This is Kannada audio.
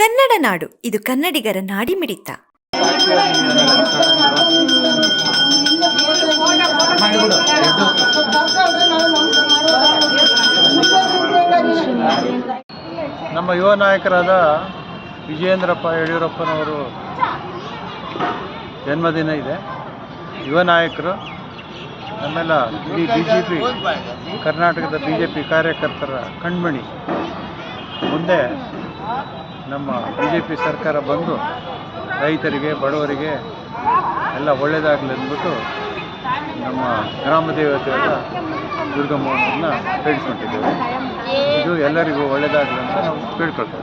ಕನ್ನಡ ನಾಡು. ಇದು ಕನ್ನಡಿಗರ ನಾಡಿ ಮಿಡಿತ. ನಮ್ಮ ಯುವ ನಾಯಕರಾದ ವಿಜಯೇಂದ್ರಪ್ಪ ಯಡಿಯೂರಪ್ಪನವರು ಜನ್ಮದಿನ ಇದೆ. ಯುವ ನಾಯಕರು, ನಮ್ಮೆಲ್ಲ ಇಡೀ ಬಿ ಜೆ ಪಿ ಕರ್ನಾಟಕದ ಬಿ ಜೆ ಪಿ ಕಾರ್ಯಕರ್ತರ ಕಣ್ಮಣಿ. ಮುಂದೆ ನಮ್ಮ ಬಿ ಜೆ ಪಿ ಸರ್ಕಾರ ಬಂದು ರೈತರಿಗೆ, ಬಡವರಿಗೆ ಎಲ್ಲ ಒಳ್ಳೆಯದಾಗಲಿ ಅಂದ್ಬಿಟ್ಟು ನಮ್ಮ ಗ್ರಾಮ ದೇವತೆಯಾದ ದುರ್ಗಮ್ಮನ ಬೇಡಿಕೊಂಡಿದ್ದೇವೆ ಇದು ಎಲ್ಲರಿಗೂ ಒಳ್ಳೆಯದಾಗಲಿ ಅಂತ ನಾವು ಬೇಡ್ಕೊಳ್ತೇವೆ.